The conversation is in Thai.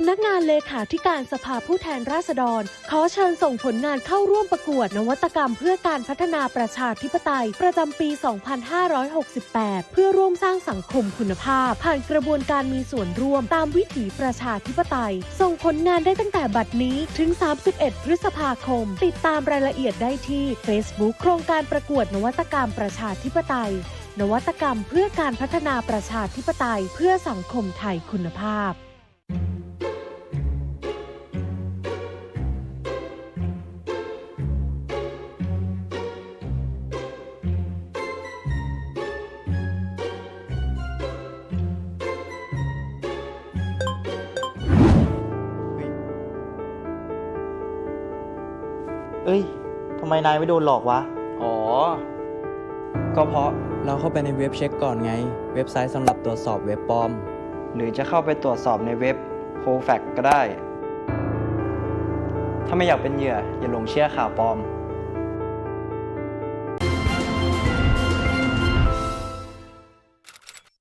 ำนักงานเลขาธิการสภาผู้แทนราษฎร ขอเชิญส่งผลงานเข้าร่วมประกวดนวัตกรรมเพื่อการพัฒนาประชาธิปไตย ประจำปี 2568 เพื่อร่วมสร้างสังคมคุณภาพ ผ่านกระบวนการมีส่วนร่วมตามวิถีประชาธิปไตย ส่งผลงานได้ตั้งแต่บัดนี้ถึง 31 พฤษภาคม ติดตามรายละเอียดได้ที่ Facebook โครงการประกวดนวัตกรรมประชาธิปไตยนวัตกรรมเพื่อการพัฒนาประชาธิปไตยเพื่อสังคมไทยคุณภาพ เอ้ยทำไมนายไม่โดนหลอกวะ อ๋อ ก็เพราะเราเข้าไปในเว็บเช็คก่อนไง เว็บไซต์สำหรับตรวจสอบเว็บปลอม หรือจะเข้าไปตรวจสอบในเว็บ c o f a c ก็ได้ ถ้าไม่อยากเป็นเหยื่อ อย่าหลงเชื่อข่าวปลอม